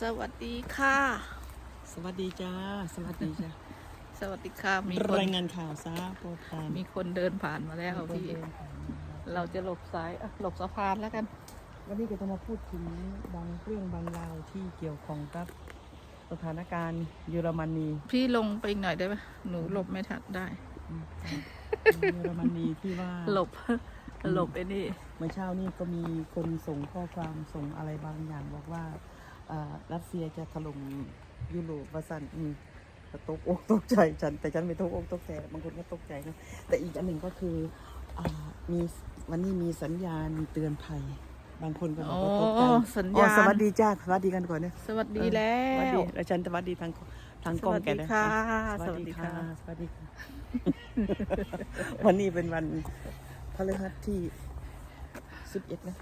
สวัสดีค่ะ สวัสดีจ้า สวัสดีจ้า สวัสดีค่ะ มีคนรายงานข่าวซาโปรแกรมมีคนเดินผ่านมาแล้วพี่ เราจะหลบซ้ายอะหลบสะพานแล้วกัน วันนี้ก็จะมาพูดถึงบางเรื่องบางราวที่เกี่ยวข้องกับสถานการณ์เยอรมนีพี่ลงไปอีกหน่อยได้ไหมหนูหลบไม่ทันได้อืมเยอรมนีที่ว่า หลบ หลบไอ้นี่ เมื่อเช้านี้ก็มีคนส่งข้อความส่งอะไรบางอย่างบอกว่าอ่า รัสเซียจะถล่มยุโรปว่าสันอืมก็ตกอกตกใจฉัน แต่ฉันไม่ตกอกตกใจบางคนก็ตกใจนะแต่อีกอันหนึ่งก็คืออามีวันนี้มีสัญญาณเตือนภัย บางคนก็บอกว่าตกใจอ๋อสัญญาณอ๋อสวัสดีจ้าสวัสดีกันก่อนเนี่ยสวัสดีแล้สวัสวดีแล้วฉันสวัสดีทางทางสกล้องวัสแกดีนะค่ะสสวัวัสสดีดีค่ะค่ะสวัสดีค่ะวันนี้เป็นวันพฤหัสที่สิบเอ็ดนะ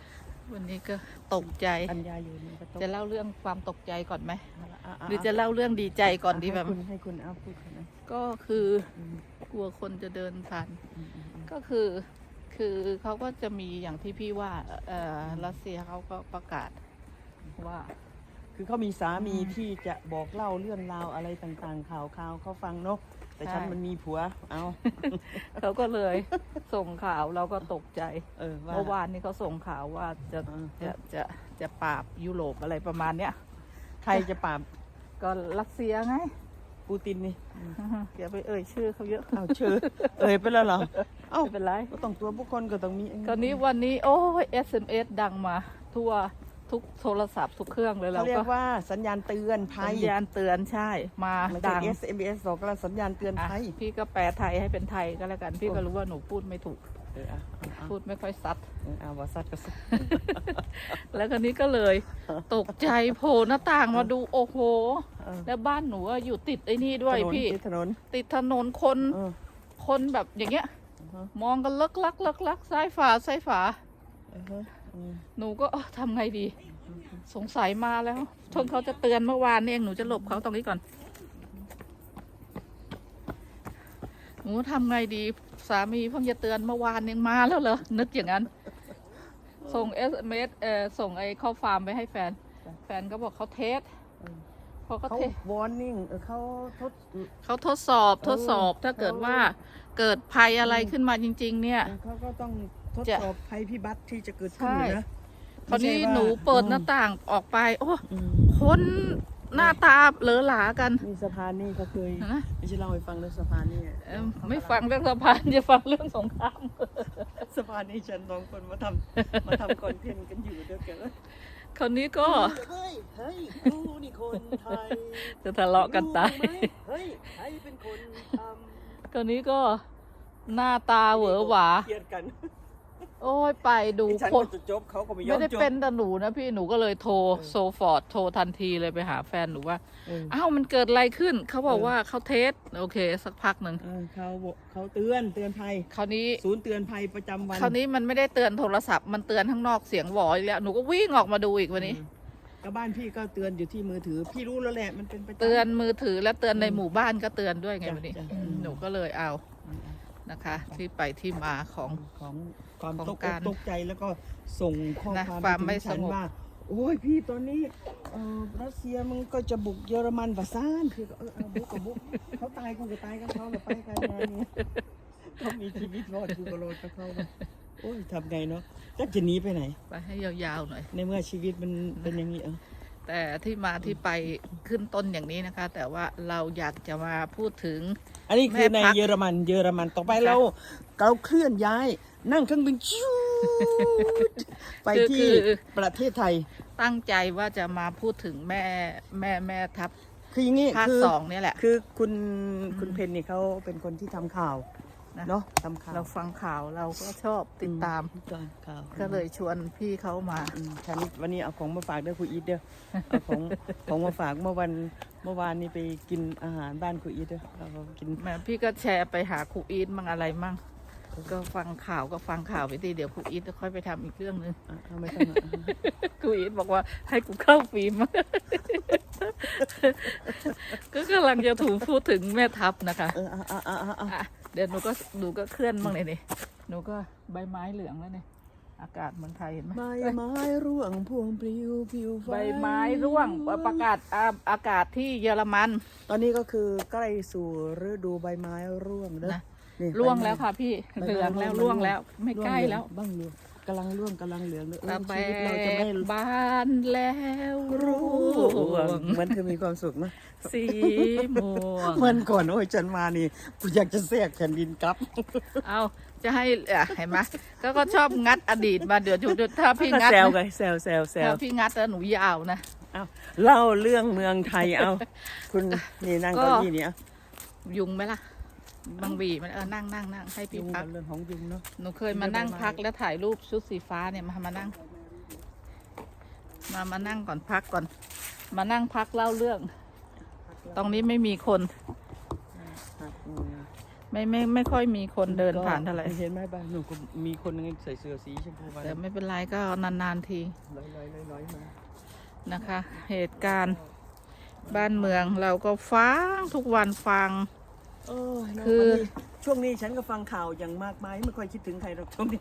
วันนี้ก็ตกใจกันยายนก็ตกจะเล่าเรื่องความตกใจก่อนไหมอะหรือจะเล่าเรื่องดีใจก่อนดีแบบ ให้คุณให้คุณเอาพูดก่อนนะก็คืออืมกลัวคนจะเดินผ่าน อืมอืมอืมก็คือ คือเขาก็จะมีอย่างที่พี่ว่า เอ่อรัสเซียเขาก็ประกาศว่า คือเขามีสามีที่จะบอกเล่าเรื่องราวอะไรต่างๆข่าวข่าวเขาฟังเนาะ แต่ฉันใช่มันมีผัว เอาเขาก็เลยส่งข่าวเราก็ตกใจเออว่าเมื่อวานนี้เขาส่งข่าวว่าจะอ่าจะจะจะปราบยุโรปอะไรประมาณเนี้ยใครจะปราบก็รัสเซียไงปูตินนี่อย่าไปเอ่ยชื่อเขาเยอะเอาเชื่อ เอ่ยไปแล้วเหรอเอ้าไม่เป็นไรก็ต้องตัวบุคคลก็ต้องมีคราวนี้วันนี้ โอ้ย SMS ดังมา ทั่ว ทุกโทรศัพท์ทุกเครื่องเลยเขาเราเรียก็กว่าสัญญาณเตือนภัสัยญญาณเตือนใช่ มาไม่ดัใช่ง SMS บอกว่าสัญญาณเตือนอะภัยพี่ก็แปลไทยให้เป็นไทยก็แล้วกัน พี่ก็โอ้รู้ว่าหนูพูดไม่ถูก เออเอาเอาเอาพูดไม่ค่อยซัด เออเอาว่าซัดก็ซัดแล้วคราวนี้ก็เลย ตกใจโผล่หน้าต่างมาดูโอ้โห เออ แล้วบ้านหนูอะอยู่ติดไอ้นี่ด้วยถนนพี่ติดถนนติดถนนคนเออ คนแบบอย่างเงี้ย อือฮะ มองกันเลิกลักเลิกลักซ้ายฝาซ้ายฝา อือฮะอืม หนูก็เอ้อทำไงดี สงสัยมาแล้วทนเขาจะเตือนเมื่อวานนี่เองหนูจะหลบเขาตรงนี้ก่อน หนูทำไงดี สามีเพิ่งจะเตือนเมื่อวานยังมาแล้วเหรอ นึกอย่างนั้น ส่งเอสเมเออส่งไอ้ข้อความไปให้แฟน แฟนก็บอกเขาเทสเออพอเขาเขาเทส warning เออเขาทดเขาทดสอบเออทดสอบถ้าเกิดเขาว่าเกิดภัยอะไรขึ้นมาจริง ๆ เนี่ยเขาก็ต้อง ทดจะสอบภัยพิบัติที่จะเกิดขึ้นใช่อยู่นะคราวนี้ไม่ใช่ว่าหนูเปิดหน้าต่างออกไป โอ้อืมคนหน้าตาเหลอหลากันนี่สะพานนี่เขาเคยนะไม่ใช่เล่าให้ฟังเรื่องสะพานนี่เอิ่มไม่ฟังเรื่องสะพานจะฟังเรื่องสงครามสะพานนี่ฉันสองคนมาทำมาทำคอนเทนต์กันอยู่ด้วยกันคราวนี้ก็เฮ้ยเฮ้ยกูนี่คนไทยจะทะเลาะกันตายรู้ไหมเฮ้ยใครเป็นคนทำคราวนี้ก็หน้าตาเหวอหวาเครียดกัน โอ้ยไปดูดิฉันคก็นจะจบเขาก็ไม่ยอไม่มได้จบเป็นแต่หนูนะพี่หนูก็เลยโทรเออโซฟอร์ดโทรทันทีเลยไปหาแฟนหนูว่าเออ อ้าวมันเกิดอะไรขึ้น เขาบอกเออ ว่าเขาเทสโอเค สักพักหนึ่งเออเขาบอกเขาเตือนเตือนภัย คราวนี้ ศูนย์เตือนภัยประจำวันคราวนี้มันไม่ได้เตือนโทรศัพท์มันเตือนข้างนอกเสียงหวออีกแล้วหนูก็วิ่งออกมาดูอีกวันนี้อืมก็บ้านพี่ก็เตือนอยู่ที่มือถือ พี่รู้แล้วแหละมันเป็นประจำ เตือนมือถือและเตือนในอืมหมู่บ้านก็เตือนด้วยไงจ้ะวันนี้จ้ะ อืมอืมหนูก็เลยเอานะคะ ที่ไปที่มาของของ ความของตกอกการตกใจแล้วก็ส่งข้อนะความความไปไม่ถึงฉันสงบว่าโอ้ยพี่ตอนนี้เอ่อรัสเซียมันก็จะบุกเยอรมันว่าซ่านคือก็เออเอาบุกก็บุกเขาตายกูก็ตายกับเขาแบบไปกันงานนี้เขามีชีวิตรอดกูก็รอดกับเขาไปโอ้ยทำไงเนาะจะจะหนีไปไหน ไปให้ยาวๆหน่อย ในเมื่อชีวิตมันเป็นอย่างนี้เออ แต่ที่มาที่ไปขึ้นต้นอย่างนี้นะคะ แต่ว่าเราอยากจะมาพูดถึง อันนี้คือแม่ในพัก เยอรมัน เยอรมันต่อไปค่ะเราเราเคลื่อนย้าย นั่งเครื่องบินชูดไปคือที่คือประเทศไทย ตั้งใจว่าจะมาพูดถึงแม่แม่แม่ทัพคืออย่างนี้ภาคคือสองเนี่ยแหละ คือคุณคุณอืมเพนนี่เขาเป็นคนที่ทำข่าว นะเนาะทำข่าวเราฟังข่าวเราก็ชอบติดตามอืการข่าวก็เลยชวนพี่เขามา อืมฉันวันนี้เอาของมาฝากด้วยคุณอีทเด้อเอาของ ของมาฝากเมื่อวันเมื่อวานนี้ไปกินอาหารบ้านคุณอีทเด้อเราก็กินแม่พี่ก็แชร์ไปหาครูอีทมั่งอะไรมั่ง ก็ฟังข่าวก็ฟังข่าวไปทีเดี๋ยวครูอีทจะค่อยไปทำอีกเรื่องหนึงอะเอาไม่ต้องอะครูอีทบอกว่าให้กูเข้าฟิล์มก็กำลังจะถูกพูดถึงแม่ทัพนะคะเอออะอะอะอะอะอะเดี๋ยวหนูก็หนูก็เคลื่อนบ้างเลยนี่หนูก็ใบไม้เหลืองแล้วเนี่ยอากาศเมืองไทยเห็นไหมใบไม้ร่วงพวงปลิวผิวใบไม้ร่วงประกาศอ่าอากาศที่เยอรมัน ตอนนี้ก็คือใกล้สู่ฤดูใบไม้ร่วงเด้อนะ นี่ร่วงใบไม้แล้วค่ะพี่ใบไม้เหลืองแล้วร่ร่ววงงแล้ว ไม่ใกล้ร่งเหแล้ว บ้างร่วงกำลังร่วงกำลังเหลืองเลยเออตะแบชีวิตเราจะไม่กบานแล้วร่วงเหมันเธอมีความสุขนะสีม่วงเมื่อก่อนโอ้ยฉันมานี่กูอยากจะแทรกแผ่นดินกลับ เอาจะให้อะเห็นไหมก็ก็ชอบงัดอดีตมาเดี๋ยวจุดถ้าพี่งัดแซวนะไงแซวแซวแซวถ้าพี่งัดแล้วหนูยาวนะเอาเล่าเรื่องเมืองไทยเอา คุณนี่นั่งก็เก้าอี้นี่เอายุงไหมล่ะ บางบีมันเออนั่งนั่งนั่งให้พี่ยุงพักเรื่องของยุงเนาะหนูเคยมานั่งไม่เป็นไรพักแล้วถ่ายรูปชุดสีฟ้าเนี่ยมามานั่ง มามานั่งก่อนพักก่อน มานั่งพักเล่าเรื่อง ตรงนี้ไม่มีคนอืมไม่ไม่ไม่ค่อยมีคนเดินผ่านเท่าไหร่เห็นไหมบ้านหนูก็มีคนนึงใส่เสื้อสีชมพูมาแต่ไม่เป็นไรก็นานๆทีลอยลอยลอยลอยมานะคะ เหตุการณ์บ้านเมืองเราก็ฟังทุกวันฟัง โอ้ยคือ วันนี้ช่วงนี้ฉันก็ฟังข่าวอย่างมากมายไม่ค่อยคิดถึงใครหรอกช่วงนี้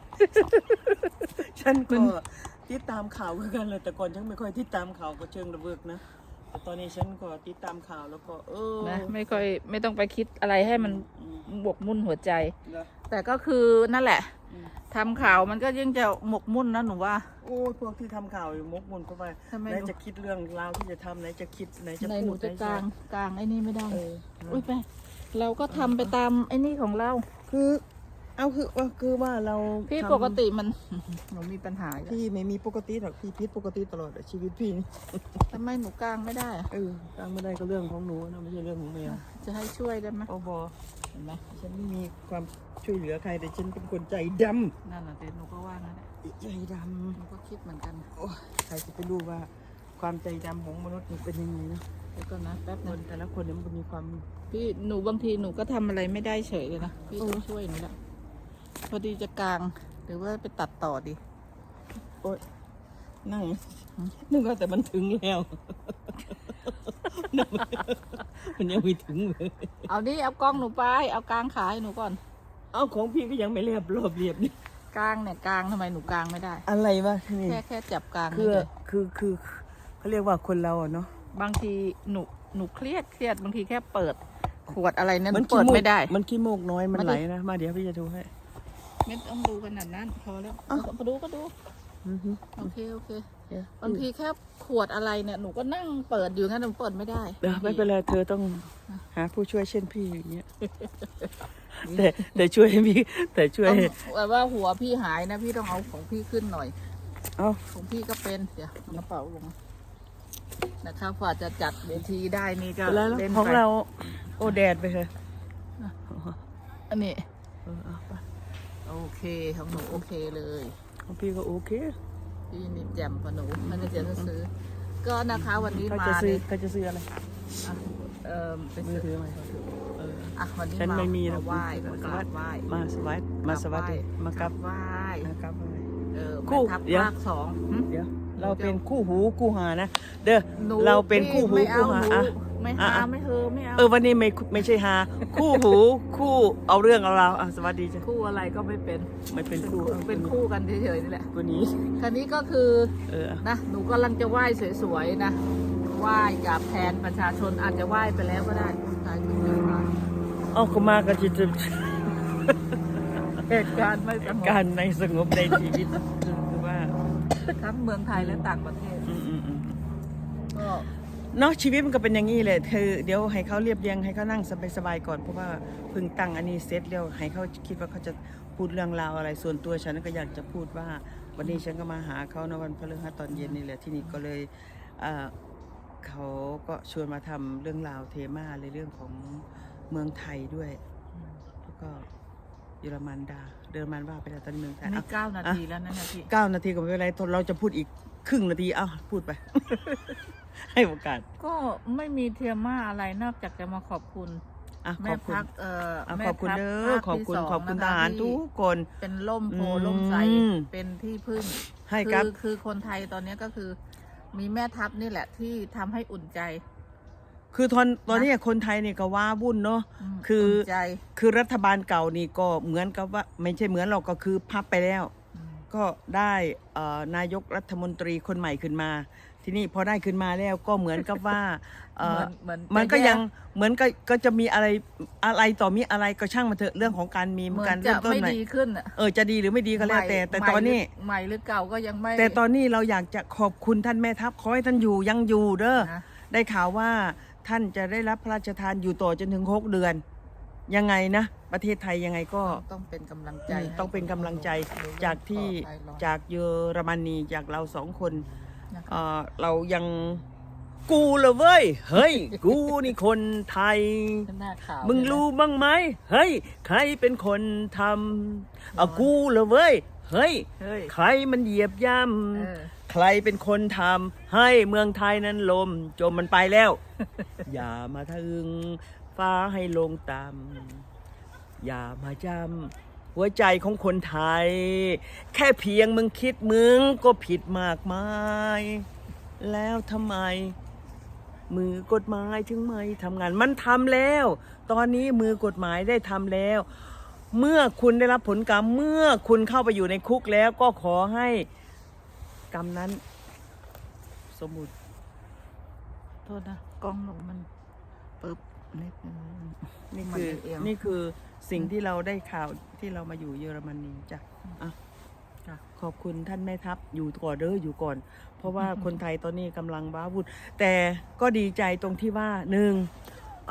ฉันก็ติดตามข่าวเหมือนกันเลยแต่ก่อนฉันไม่ค่อยติดตามข่าวก็เชิงระเบิกนะแต่ตอนนี้ฉันก็ติดตามข่าวแล้วก็ เออนะไม่ค่อยไม่ต้องไปคิดอะไรให้มันอืมบกมุ่นหัวใจแล้วแต่ก็คือนั่นแหละอืม ทำข่าวมันก็ยิ่งจะหมกมุ่นนะหนูว่า โอ้ยพวกที่ทำข่าวอยู่มกมุ่นเข้าไปทำไมไหนหนู จะคิดเรื่องราวที่จะทำไหนจะคิดไหนจะในพูหนูดจะไหนกลางกลางไอ้นี่ไม่ได้เออ อุ้ยไป เราก็ทำไปตามไอ้นี่ของเรา คือ เอาคือว่าคือว่าเราพี่ทำปกติมัน หนูมีปัญหาอีกแล้วพี่ไม่มีปกติหรอกพี่พิษปกติตลอดอะชีวิตพี่นี่ทำไมหนูกลางไม่ได้อะเออตามไม่ได้ก็เรื่องของหนูนะไม่ใช่เรื่องของแมวจะให้ช่วยได้ไหมโอ้บอเห็นไหมฉันไม่มีความช่วยเหลือใครแต่ฉันเป็นคนใจดนั่นแหละเด็หนูก็ว่างั้นแหละำใจดหนูก็คิดเหมือนกันำโอ้ยใครจะไปรู้ว่าความใจดำของมนุษย์มันเป็นยังไงนะ เดี๋ยวก่อนนะแป๊บคนึนงแต่ละคนเนี่ยมันก็มีความ พี่หนูบางทีหนูก็ทำอะไรไม่ได้เฉยเลยนะ พี่ต้องช่วยหนูละพอดีจะกลาง หรือว่าไปตัดต่อดี โอ๊ยนั่งนึกว่าแต่มันถึงแล้ว มันยังไม่ถึงเลย เอานี่เอากล้องหนูไป เอากลางขาให้หนูก่อน เอาของพี่ก็ยังไม่เรียบรอบเรียบนี่กลางเนี่ยกลางทำไมหนูกลางไม่ได้ อะไรวะนี่แค่แค่จับกลางคืนี่อเลยคือคือเขาเรียกว่าคนเราอะเนาะ บางทีหนูหนูเครียดเครียดบางทีแค่เปิดขวดอะไรนั้นมันเปิดขี้มูกไม่ได้ มันขี้โมกน้อยมันมาดิไหลนะมาเดี๋ยวพี่จะดูให้ไม่ต้องดูขนาดนั้นพอแล้วอ้าวก็ดูก็ดูอือฮึโอเคโอเคเดี๋ยวบางทีแค่ขวดอะไรเนี่ยหนูก็นั่งเปิดอยู่งั้นหนูเปิดไม่ได้เดี๋ยวไม่เป็นไรเธอต้องหาผู้ช่วยเช่นพี่อย่างเงี้ยแต่แต่ช่วยพี่แต่ช่วยต้องแบบว่าหัวพี่หายนะพี่ต้องเอาของพี่ขึ้นหน่อย เอาของพี่ก็เป็นเดี๋ยวเอากระเป๋าลง นะคะกว่าจะจัดเวทีได้นี่ก็แล้วเล่นของไปเราโอแดดไปเลยอันนี้เออเอาไปโอเคของหนูโอเคเลย ของพี่ก็โอเคพี่นี่แจ่มกว่าหนูไม่ได้จะซื้อ ก็นะคะวันนี้เขามาจะซื้อเนี่ยเขาจะซื้ออะไร อะเออไปมืซื้ออถือไหมเออ อะวันนี้ฉันไม่มีหรมาอกไหว้มากราบไหว้มาสวัสดีมาสวัสดีมากับไหว้นะครับ เออคู่แม่ทัพเดี๋ยว ภาคสองหึเดี๋ยว เราเป็นคู่หูคู่หานะ เด้อหนูเราเป็นคู่หูไม่เอาคู่หาหนูอะ ไม่อะหาอะ ไม่เฮอไม่เอาเออวันนี้ไม่ไม่ใช่หา คู่หูคู่เอาเรื่องเอาราวอะสวัสดีจ้ะคู่อะไรก็ไม่เป็นไม่เป็นคู่อาเป็นคู่กันเฉยๆนี่แหละคนนี้ คันนี้ก็คือเออนะหนูกำลังจะไหว้สวยๆนะไหว้กับแทนประชาชนอาจจะไหว้ไปแล้วก็ได้ตายเกิดมาเอาเขามากันจิตเหตุการณ์ไม่สงบการในสงบในชีวิตคือว่า ทั้งเมืองไทยและต่างประเทศ อืมอืมอืมก็เนาะชีวิตมันก็เป็นอย่างนี้แหละคือเดี๋ยวให้เขาเรียบเรียงให้เขานั่งสบายๆก่อนเพราะว่าเพิ่งตั้งอันนี้เสร็จแล้วให้เขาคิดว่าเขาจะพูดเรื่องราวอะไรส่วนตัวฉันก็อยากจะพูดว่า วันนี้ฉันก็มาหาเขาในวันพฤหัสตอนเย็นนี่แหละที่นี่ก็เลยเอ่อเขาก็ชวนมาทำเรื่องราวเทมาในเรื่องของเมืองไทยด้วย แล้วก็เยอรมันดาเยอรมันว่าไปแล้วตอนนี้เมืองไทยนี่อะเก้านาทีแล้วนะเนี่ยพี่เก้านาทีก็ไม่เป็นไรเราจะพูดอีกครึ่งนาทีเอ้าพูดไป ให้โอกาส ก็ไม่มีเทียม่าอะไรนอกจากจะมาขอบคุณอะขแม่อบคุณพักเอ่ออะแม่ขอบคุณทัพเด้อภาคขอบที่คุณสงขอบคุณนะทคะหารที่ทุกคนเป็นล่มโพอืมล่มใสเป็นที่พึ่งให้คืกับอคือคนไทยตอนนี้ก็คือ มีแม่ทัพนี่แหละที่ทำให้อุ่นใจ คือตอนตอนนี้คนไทยนี่ก็ว้าวุ่นเนาะมคือนใจ คือรัฐบาลเก่านี่ก็เหมือนกับว่าไม่ใช่เหมือนเราก็คือพับไปแล้วอืมก็ได้เอ่อนายกรัฐมนตรีคนใหม่ขึ้นมา ทีนี้พอได้ขึ้นมาแล้วก็เหมือนกับว่าเอ่อเหมือนเหมือนมันก็จะแยกยังเหมือนก็ก็จะมีอะไรอะไรต่อมีอะไรก็ช่างมาเถอะเรื่องของการมีเหมือการนเริ่จะมต้นไม่ใหม่ดีขึ้นอะเออจะดีหรือไม่ดีก็แล้วแต่ แต่ใหม่ตอนนี้หรือใหม่หรือเก่าก็ยังไม่ แต่ตอนนี้เราอยากจะขอบคุณท่านแม่ทัพขอให้ท่านอยู่ยังอยู่เด้อนะได้ข่าวว่า ท่านจะได้รับพระราชทานอยู่ต่อจนถึงหกเดือน ยังไงนะ ประเทศไทยยังไงก็ต้องเป็นกำลังใจอืมให้ต้องเป็นกำลังใจคนจากที่ต่อไปรอจากเยอรมนีจากเราสองคนนะคะ เอ่อเรายังกูเลยเว้ย เฮ้ย กูนี่คนไทย หน้าขาวมึงรู้บ้างไหม เฮ้ย ใครเป็นคนทำเอากูเลยเว้ย เฮ้ย เฮ้ย ใครมันเหยียบย่เออำ ใครเป็นคนทำให้เมืองไทยนั้นลมจมมันไปแล้ว อย่ามาทึง ฟ้าให้ลงต่ำอย่ามาจำหัวใจของคนไทย แค่เพียงมึงคิดมึงก็ผิดมากมาย แล้วทำไม มือกฎหมายถึงไม่ทำงานมันทำแล้ว ตอนนี้มือกฎหมายได้ทำแล้ว เมื่อคุณได้รับผลกรรม เมื่อคุณเข้าไปอยู่ในคุกแล้วก็ขอให้กรรมนั้น สมมุติโทษนะ กล้องหนูมันปึ๊บนิดนึงนี่มันคือเอียงนี่คือสิ่งที่เราได้ข่าวที่เรามาอยู่เยอรมนีจ้ะอะจ้ะขอบคุณท่านแม่ทัพอยู่ก่อนเด้ออยู่ก่อน เพราะว่าคนไทยตอนนี้กำลังบ้าวุ่นแต่ก็ดีใจตรงที่ว่าหนึ่ง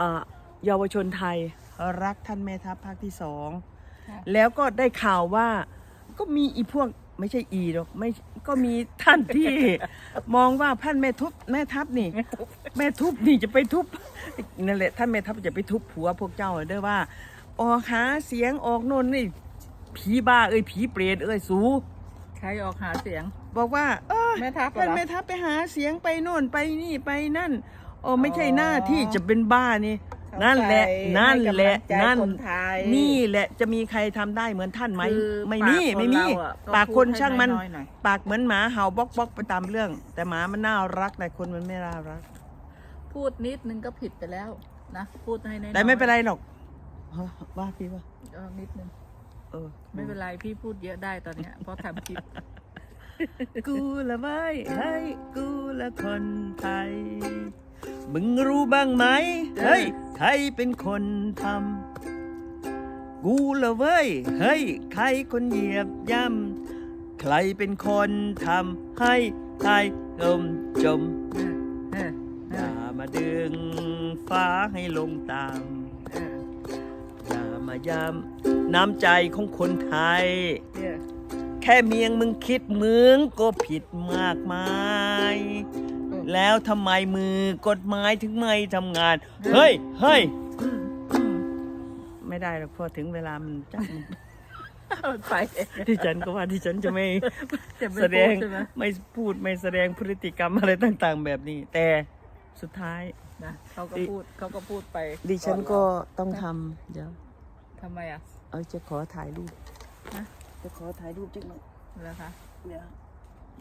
อ่าเยาวชนไทยรักท่านแม่ทัพภาคที่สองค่ะแล้วก็ได้ข่าวว่าก็มีอีพวกไม่ใช่อีหรอกไม่ ก็มีท่านที่ มองว่าท่านแม่ทุบแม่ทัพนี่ แม่ทุบนี่จะไปทุบนั่นแหละท่านแม่ทัพจะไปทุบผัวพวกเจ้าเด้อว่าออกหาเสียงออกโน่นนี่ผีบ้าเอ้ยผีเปรตเอ้ยสู ใครออกหาเสียง บอกว่า เออแม่ทัพเหรอ ท่านแม่ทัพไปหาเสียงไปโน่นไปนี่ไปนั่นโอ้ไม่ใช่หน้าที่จะเป็นบ้านี่ นั่นแหละ นั่นแหละ นั่น นี่แหละ จะมีใครทำได้เหมือนท่านไหมคือไม่มี ปากคนไม่มีเราอะก็ปากพูดคนให้ช่างมันน้อยๆหน่อยปากเหมือนหมาเห่าบล็อกบล็อกไปตามเรื่อง แต่หมามันน่ารักแต่คนมันไม่น่ารัก พูดนิดนึงก็ผิดไปแล้วนะ พูดให้น้อยๆแต่ไม่เป็นไรหรอกฮะว่าพี่ว่าเออนิดนึง เออ ไม่เป็นไรพี่พูดเยอะได้ตอนเนี้ยเพราะทำคลิป กูละไม่ให้กูละคนไทย มึงรู้บ้างไหม เฮ้ย ใครเป็นคนทำกูละเว้ย เฮ้ย ใครคนเหยียบย่ำใครเป็นคนทำให้ไทยลมจมเออเอออย่ามาดึงฟ้าให้ลงตามเอออย่ามาย้ำน้ำใจของคนไทยเดี๋ยวแค่เมียงมึงคิดมึงก็ผิดมากมาย แล้วทำไมมือกฎหมายถึงไม่ทำงาน เฮ้ยเฮ้ยอืมอืมไม่ได้หรอกพอถึงเวลามันจังมันไปที่ฉันก็ว่าที่ฉันจะไม่จะไม่แสดพูงใช่ไหมไม่พูดไม่แสดงพฤติกรรมอะไรต่าง ๆ แบบนี้ แต่สุดท้ายนะเขาก็พูดเขาก็พูดไป ดิฉันก็อต้องทำเดี๋ยวเราทำไมอะ เอาจะขอถ่ายรูปฮะจะขอถ่ายรูปจริงหน่อยเหรอคะเดี๋ยว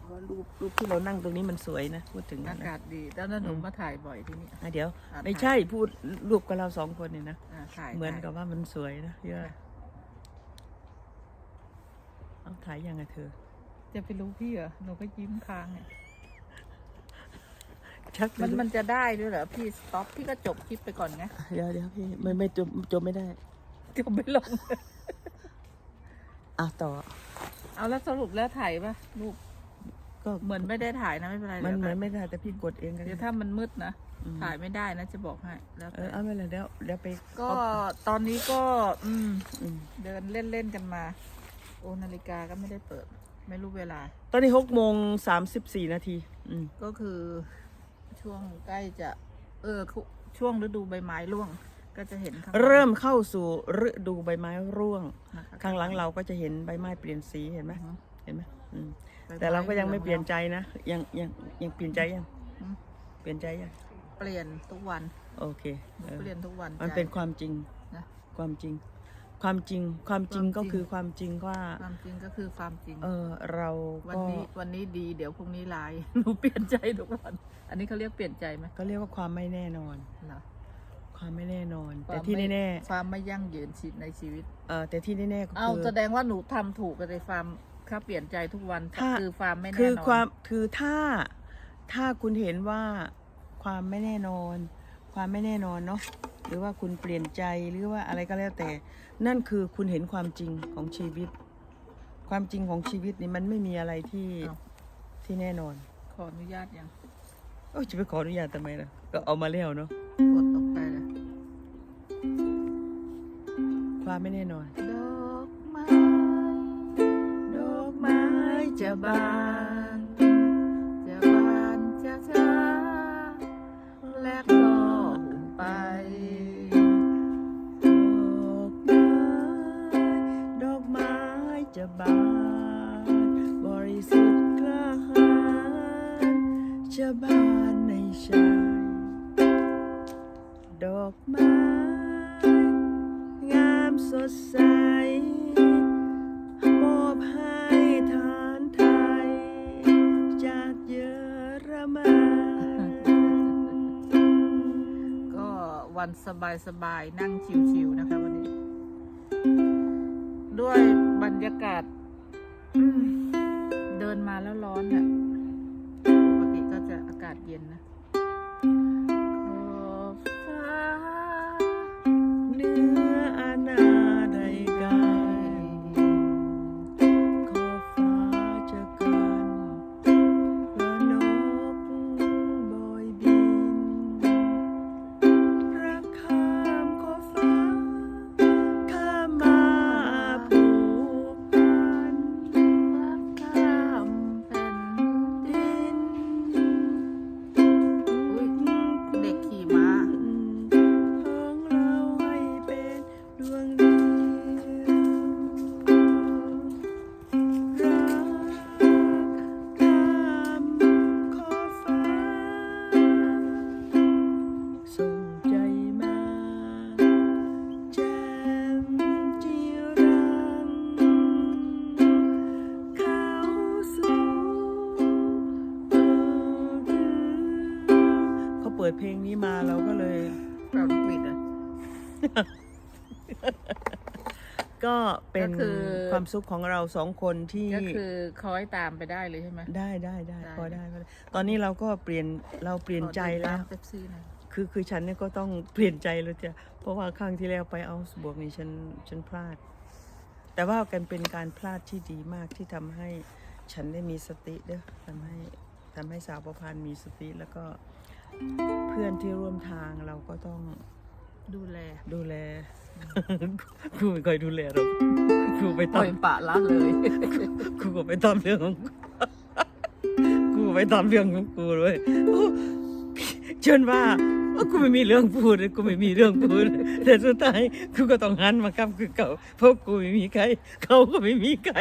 เพราะรูปรูปที่เรานั่งตรงนี้มันสวยนะ พูดถึงอานะกาศดีแล้วนั่นหนูอืมมาถ่ายบ่อยที่นี่อะเดี๋ยว อะไม่ใช่พูดรูปกับเราสองคนเนี่ยนะ อ่าถ่ายเหมือนถ่ายกับว่ามันสวยนะเยอะค่ะ เอาถ่ายยังไงเธอ จะไปรู้พี่เหรอ หนูก็ยิ้มค้างเนี่ยชักมันไรู้มันจะได้ด้วยเหรอพี่สต็อปพี่ก็จบคลิปไปก่อนไงเดี๋ยวเดี๋ยวพี่ไม่ไม่จบจบไม่ได้ จบไม่ลง อะต่อ เอาแล้วสรุปแล้วถ่ายปะรูป ก็เหมือนไม่ได้ถ่ายนะไม่เป็นไรมันดี๋ยวเหมือนไม่ได้แต่พี่กดเองก็เดี๋ยวได้ถ้ามันมืดนะอืมถ่ายไม่ได้นะจะบอกให้ แล้วเอแต่อเอาไม่เลยเดี๋ยวเดี๋ยวไป ก็เอาตอนนี้ก็อืมอืมเดินเล่นๆกันมา โอนาฬิกาก็ไม่ได้เปิด ไม่รู้เวลา ตอนนี้หกโมงสามสิบสี่นาทีอืมก็คือช่วงใกล้จะ เออคุช่วงฤดูใบไม้ร่วงก็จะเห็นข้างหลังเริ่มเข้าสู่ฤดูใบไม้ร่วงนะคะข้างหลังเราก็จะเห็นใบไม้เปลี่ยนสีเห็นไหมอือฮึเห็นไหมอืมใบไม้ แต่เราก็ยังไม่หลือเปลี่ยนใจนะ ยังยังยังเปลี่ยนใจยังอืมเปลี่ยนใจยัง เปลี่ยนทุกวัน โอเคหนูเออเปลี่ยนทุกวัน มันใจเป็นความจริงนะความจริงความจริง ความจริง ความจริงก็คือความจริงว่า ความจริงก็คือความจริง เออ เราวันก็นี้วันนี้ดี เดี๋ยวพรุ่งนี้ลายหนูเปลี่ยนใจทุกวัน อันนี้เขาเรียกเปลี่ยนใจไหมก็เรียกว่าความไม่แน่นอนเหรอความไม่แน่นอนควาแต่มที่ไม่แน่ความไม่ยั่งยืนชีวิตในชีวิตๆเออแต่ที่แน่ๆก็เอาคือแสดงว่าหนูทำถูกกันในความ ถ้าเปลี่ยนใจทุกวันถ้า คือความไม่แน่นอนคือความคือถ้าถ้าคุณเห็นว่าความไม่แน่นอน ความไม่แน่นอนเนาะหรือว่าคุณเปลี่ยนใจหรือว่าอะไรก็แล้วแต่ นั่นคือคุณเห็นความจริงของชีวิต ความจริงของชีวิตนี่มันไม่มีอะไรที่อ้าวที่แน่นอนขออนุญาตยังโอ้ยจะไปขออนุญาตทำไมล่ะก็เอามาแล้วเนาะกดออกไปเลยความไม่แน่นอนด บานจะบานจะช้าและก็ไปดอกไม้ดอกไม้จะบานบริสุทธิ์กล้าหาญจะบานในใจดอกไม้งามสดใส วันสบายๆ นั่งชิวๆนะคะวันนี้ ด้วยบรรยากาศเดินมาแล้วร้อนอะปกติก็จะอากาศเย็นนะ เขาเปิดเพลงนี้มาเราก็เลยเราต้องปิดเลยก็เป็นก็คือ ความสุขของเราสองคนที่ก็คือคอยตามไปได้เลยใช่ไหม ได้ได้ได้ได้ พอได้พอได้ตอนนี้เราก็เปลี่ยนเราเปลี่ยนใจแล้วเป๊ปซี่หน่อยคือคือฉันเนี่ยก็ต้องเปลี่ยนใจแล้วจ้ะเพราะว่าครั้งที่แล้วไปเอาสบวกนี่ฉันฉันพลาด แต่ว่ากันเป็นการพลาดที่ดีมากที่ทำให้ฉันได้มีสติเด้อทำให้ทำให้สาวประพันธ์มีสติแล้วก็ เพื่อนที่ร่วมทางเราก็ต้องดูแล ดูแล ครูไม่ค่อยดูแลหรอกครูไปปล่ตาอยมปะละเลย ครูก็ไปตามเรื่องของกูกูไปตามเรื่องของกูเลยโอ้จนว่าโอ้กูไม่มีเรื่องพูดกูไม่มีเรื่องพูดแต่สุดท้ายกูก็ต้องหันมากับคือเก่าเพราะกูไม่มีใคร เขาก็ไม่มีใคร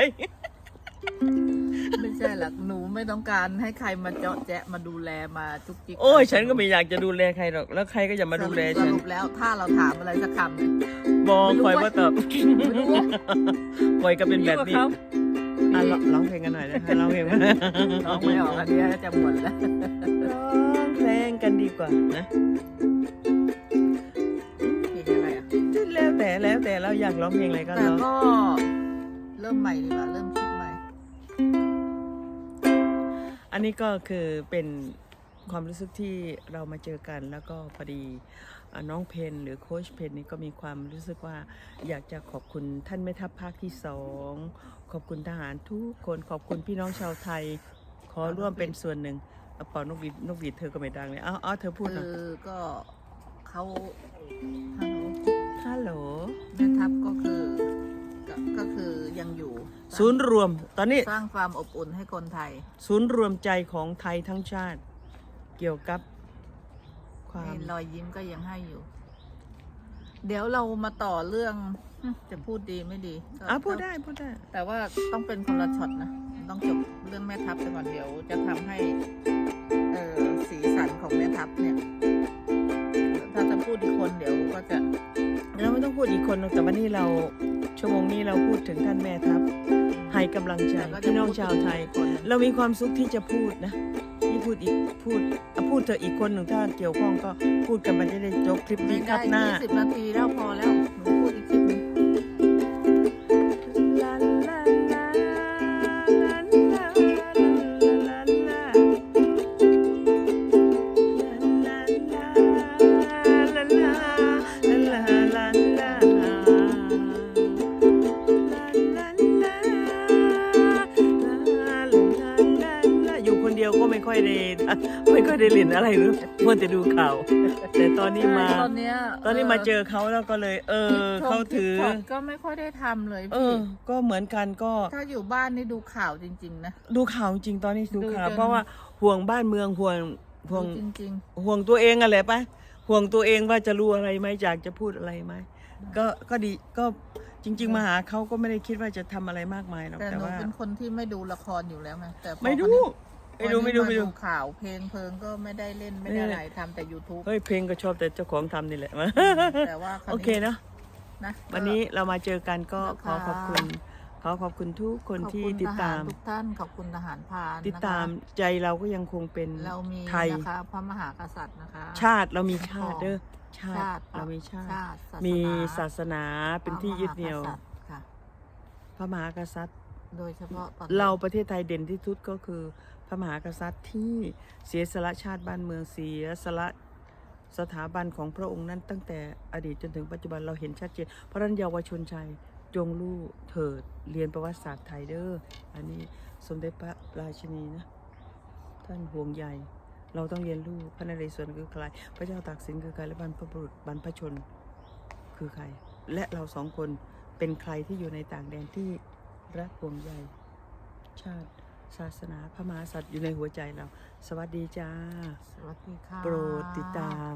ไม่ใช่หรอกหนูไม่ต้องการให้ใครมาเจาะแจ๊ะมาดูแลมาจุกจิกโอ้ยฉันก็ไม่อยากจะดูแลใครหรอก แล้วใครก็อย่ามาดูแลสฉัน รุปแล้วถ้าเราถามอะไรสักคำเนี่ย บอกไม่รู้คอยว่าว่าตอบไม่รู้ว่า คอยก็เป็นแบบนี้อยู่กับอะเขาร้องร้องเพลงกันหน่อยนะคะร้องเพลงมาร้องไม่ออกอันเนี้ยจะหมดแล้วร้องเพลงกันดีกว่านะ เพลงอะไรอะแล้วแต่แล้วแต่เราอยากร้องเพลงอะไรก็แต่ร้อง ก็เริ่มใหม่ดีกว่าเริ่มคิดใหม่ อันนี้ก็คือเป็นความรู้สึกที่เรามาเจอกัน แล้วก็พอดีอ่าน้องเพนหรือโค้ชเพนนี่ก็มีความรู้สึกว่าอยากจะขอบคุณท่านแม่ทัพภาคที่สองขอบคุณทหารทุกคนขอบคุณพี่น้องชาวไทย ขอร่วมเป็นส่วนหนึ่งเอาเป่านกหวีดนกหวีดเธอก็ไม่ดังเลยเอาเอาเธอพูดหน่อยคือก็เขาฮัลโหลฮัลโหลแม่ทัพก็คือก็ก็คือยังอยู่ ศูนย์รวม ตอนนี้สร้างความอบอุ่นให้คนไทย ศูนย์รวมใจของไทยทั้งชาติ เกี่ยวกับ ความรอยยิ้มก็ยังให้อยู่ เดี๋ยวเรามาต่อเรื่องอืมจะพูดดีไม่ดีก็อะพูดได้พูดได้ แต่ว่าต้องเป็นคนละช็อตนะต้องจบเรื่องแม่ทัพไปก่อนเดี๋ยวจะทำให้เออสีสันของแม่ทัพเนี่ยถ้า จะพูดอีกคนเดี๋ยวก็จะเราไม่ต้องพูดอีกคนหรอกแต่วันนี้เราชั่วโมงนี้เราพูดถึงท่านแม่ทัพให้กำลังใจแล้วก็จะพี่น้องชาวไทยพูดถึงอีกคนหนึ่งเรามีความสุขที่จะพูดนะที่พูดอีกพูดอะพูดเธอะอีกคนหนึ่งถ้าเกี่ยวข้องก็พูดกันมันจะได้จบคลิปนี้ครับหน้ายี่สิบนาทีแล้วพอแล้ว อยได้เล่นอะไรรู้มัวแต่ดูข่าวแต่ตอนนี้มาใช่ตอนเนี้ยตอนนี้มาเจอเขาแล้วก็เลย เออเขาถือ TikTok ก็ไม่ค่อยได้ทำเลยเอพี่อ ก็เหมือนกันก็ ถ้าอยู่บ้านนี่ดูข่าวจริง ๆ นะ ดูข่าวจริงๆตอนนี้ดูดูข่าวจน เพราะว่าห่วงบ้านเมืองห่วงห่วงดูจริง ห่วงตัวเองอะไรปะห่วงตัวเองว่าจะรู้อะไรไหมอยากจะพูดอะไรไหมก็ก็ดีก็จริง ๆ มาหาเขาก็ไม่ได้คิดว่าจะทำอะไรมากมายหรอๆกแต่แต่หนูว่า เป็นคนที่ไม่ดูละครอยู่แล้วไงแต่พอไม่ดูคราวนี้ไม่ดูไม่ดูวันนี้ไม่ดูข่าวเพลงเพลิงก็ไม่ได้เล่นไม่ได้อะไรทำแต่ YouTube เฮ้ยเพลงก็ชอบแต่เจ้าของทำนี่แหละ แต่ว่าราวโอเคเนาะนะวันนี้เรามาเจอกันก็นะคะขอขอบคุณ ขอขอบคุณทุกคนขอบที่คุณติดตามทหรทุกท่านขอบคุณทหารพรานติดนะคะตามใจเราก็ยังคงเป็นเรามีไทย นะคะพระมหากษัตริย์นะคะ ชาติเรามีชาติเด้อชาชาติติเรามีชาติ ชาติศาสนามีศาสนาเป็นที่ยึดเหนี่ยว พระมหากษัตริย์ค่ะ พระมหากษัตริย์ โดยเฉพาะตอนเราประเทศไทยเด่นที่สุดก็คือ พระมหากษัตริย์ที่เสียสละชาติบ้านเมืองเสียสละสถาบันของพระองค์นั้นตั้งแต่อดีตจนถึงปัจจุบันเราเห็นชัดเจน เพราะนั้นเยาวชนชายจงรู้เถิดเรียนประวัติศาสตร์ไทยเด้ออันนี้สมเด็จพระราชินีนะ ท่านห่วงใยเราต้องเรียนรู้พระนเรศวรคือใคร พระเจ้าตากสินคือใครและบรรพบุรุษบรรพชนคือใคร และเราสองคนเป็นใครที่อยู่ในต่างแดนที่รักห่วงใยชาติ ศาสนาพระมหากษัตริย์อยู่ในหัวใจเรา สวัสดีจ้า สวัสดีค่ะโปรดติดตาม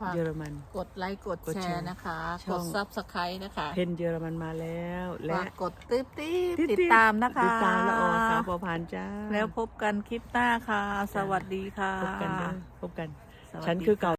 ฝากเยอรมัน กดไลค์กดกดแชแชร์ร์นะคะ ช่กองดซับสไครต์นะคะเพนเยอรมันมาแล้ว และฝากกดติ๊บติ๊บติ๊ดๆติดตามนะคะ ติดตามละออสาวปอพานจ้าแล้วพบกันคลิปหน้าค่ะ สวัสดีค่ะพบกันเด้อพบกัน สวัสดีฉันคือเก่า